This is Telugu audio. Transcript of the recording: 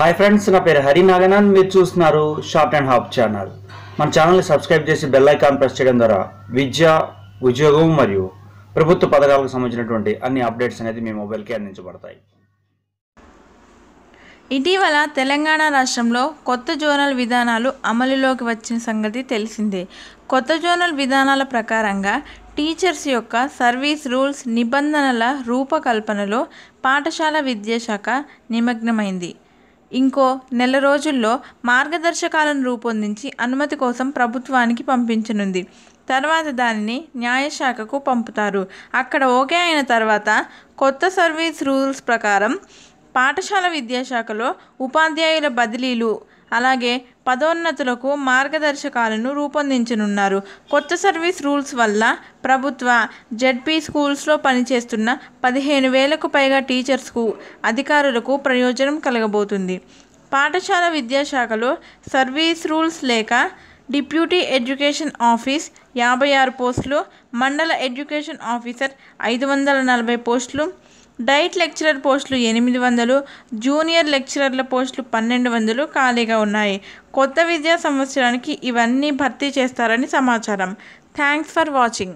హాయ్ ఫ్రెండ్స్ నా పేరు హరి నాగనాథ్. మీరు చూస్తున్నారు షార్ట్ అండ్ హాప్ ఛానల్ మన ఛానల్ని సబ్స్క్రైబ్ చేసి బెల్ ఐకాన్ ప్రెస్ చేయడం ద్వారా విద్య ఉద్యోగం మరియు ప్రభుత్వ పథకాలకు సంబంధించినటువంటి అన్ని అప్డేట్స్ అనేది మీ మొబైల్కి అందించబడతాయి. ఇటీవల తెలంగాణ రాష్ట్రంలో కొత్త జోనల్ విధానాలు అమలులోకి వచ్చిన సంగతి తెలిసిందే. కొత్త జోనల్ విధానాల ప్రకారంగా టీచర్స్ యొక్క సర్వీస్ రూల్స్ నిబంధనల రూపకల్పనలో పాఠశాల విద్యాశాఖ నిమగ్నమైంది. ఇంకో నెల రోజుల్లో మార్గదర్శకాలను రూపొందించి అనుమతి కోసం ప్రభుత్వానికి పంపించనుంది. తర్వాత దానిని న్యాయశాఖకు పంపుతారు. అక్కడ ఓకే అయిన తర్వాత కొత్త సర్వీస్ రూల్స్ ప్రకారం పాఠశాల విద్యాశాఖలో ఉపాధ్యాయుల బదిలీలు అలాగే పదోన్నతులకు మార్గదర్శకాలను రూపొందించనున్నారు. కొత్త సర్వీస్ రూల్స్ వల్ల ప్రభుత్వ జెడ్పీ స్కూల్స్లో పనిచేస్తున్న పదిహేను వేలకు పైగా టీచర్స్కు అధికారులకు ప్రయోజనం కలగబోతుంది. పాఠశాల విద్యాశాఖలో సర్వీస్ రూల్స్ లేక డిప్యూటీ ఎడ్యుకేషన్ ఆఫీస్ యాభై ఆరు పోస్టులు మండల ఎడ్యుకేషన్ ఆఫీసర్ ఐదు వందల నలభై పోస్టులు డైట్ లెక్చరర్ పోస్టులు ఎనిమిది వందలు జూనియర్ లెక్చరర్ల పోస్టులు పన్నెండు వందలు ఖాళీగా ఉన్నాయి. కొత్త విద్యా సంవత్సరానికి ఇవన్నీ భర్తీ చేస్తారని సమాచారం. Thanks for watching.